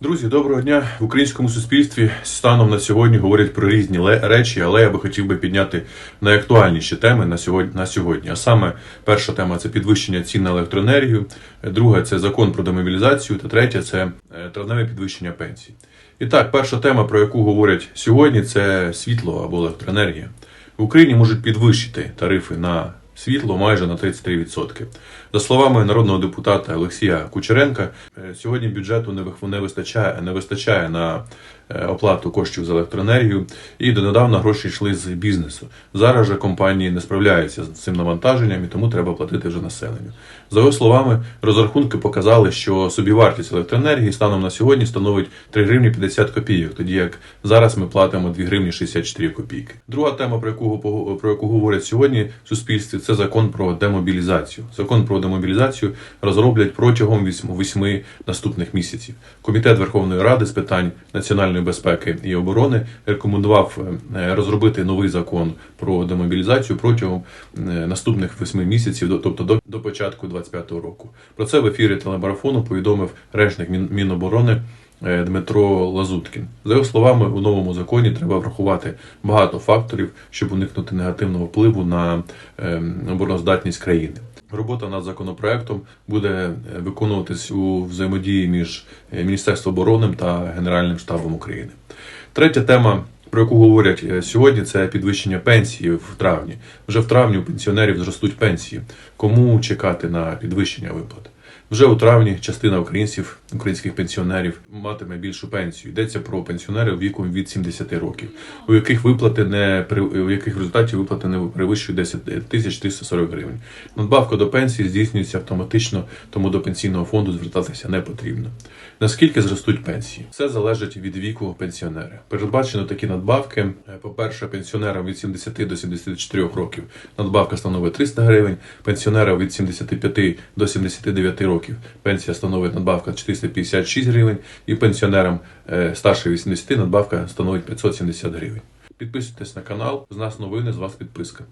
Друзі, доброго дня в українському суспільстві станом на сьогодні говорять про різні речі, але я би хотів би підняти найактуальніші теми на сьогодні. На сьогодні. А саме перша тема це підвищення цін на електроенергію, друга це закон про демобілізацію, та третя це е, травневе підвищення пенсій. І так, перша тема, про яку говорять сьогодні, це світло або електроенергія. В Україні можуть підвищити тарифи на світло майже на 33%. За словами народного депутата Олексія Кучеренка, е, сьогодні бюджету не вистачає, не вистачає на оплату коштів за електроенергію, і донедавна гроші йшли з бізнесу. Зараз же компанії не справляються з цим навантаженням, і тому треба платити вже населенню. За його словами, розрахунки показали, що собівартість електроенергії станом на сьогодні становить 3 гривні 50 копійок, тоді як зараз ми платимо 2 гривні 64 копійки. Друга тема, про яку про яку говорять сьогодні в суспільстві, це закон про демобілізацію. Закон про демобілізацію розроблять протягом 8 наступних місяців. Комітет Верховної Ради з питань національної безпеки і оборони рекомендував е, розробити новий закон про демобілізацію протягом е, наступних 8 місяців, тобто до, до початку 25-го року. Про це в ефірі телемарафону повідомив речник Міноборони. е, Дмитро Лазуткін. За його словами, у новому законі треба врахувати багато факторів, щоб уникнути негативного впливу на ем, обороноздатність країни. Робота над законопроектом буде е, виконуватись у взаємодії між е, Міністерством оборони та Генеральним штабом України. Третя тема, про яку говорять е, сьогодні, це підвищення пенсії в травні. Вже в травні у пенсіонерів зростуть пенсії. Кому чекати на підвищення виплат? Вже у травні частина українців, українських пенсіонерів матиме більшу пенсію. Йдеться про пенсіонерів віком від 70 років, у яких виплати не у яких результаті виплати не перевищують 10 тисяч 340 гривень. Надбавка до пенсії здійснюється автоматично, тому до пенсійного фонду звертатися не потрібно. Наскільки зростуть пенсії? Все залежить від віку пенсіонера. Передбачено такі надбавки. Е, По-перше, пенсіонерам від 70 до 74 років надбавка становить 300 гривень, пенсіонерам від 75 до 79 років пенсія становить надбавка 456 гривень, і пенсіонерам е, старше 80 надбавка становить 570 гривень. Підписуйтесь на канал, з нас новини, з вас підписка.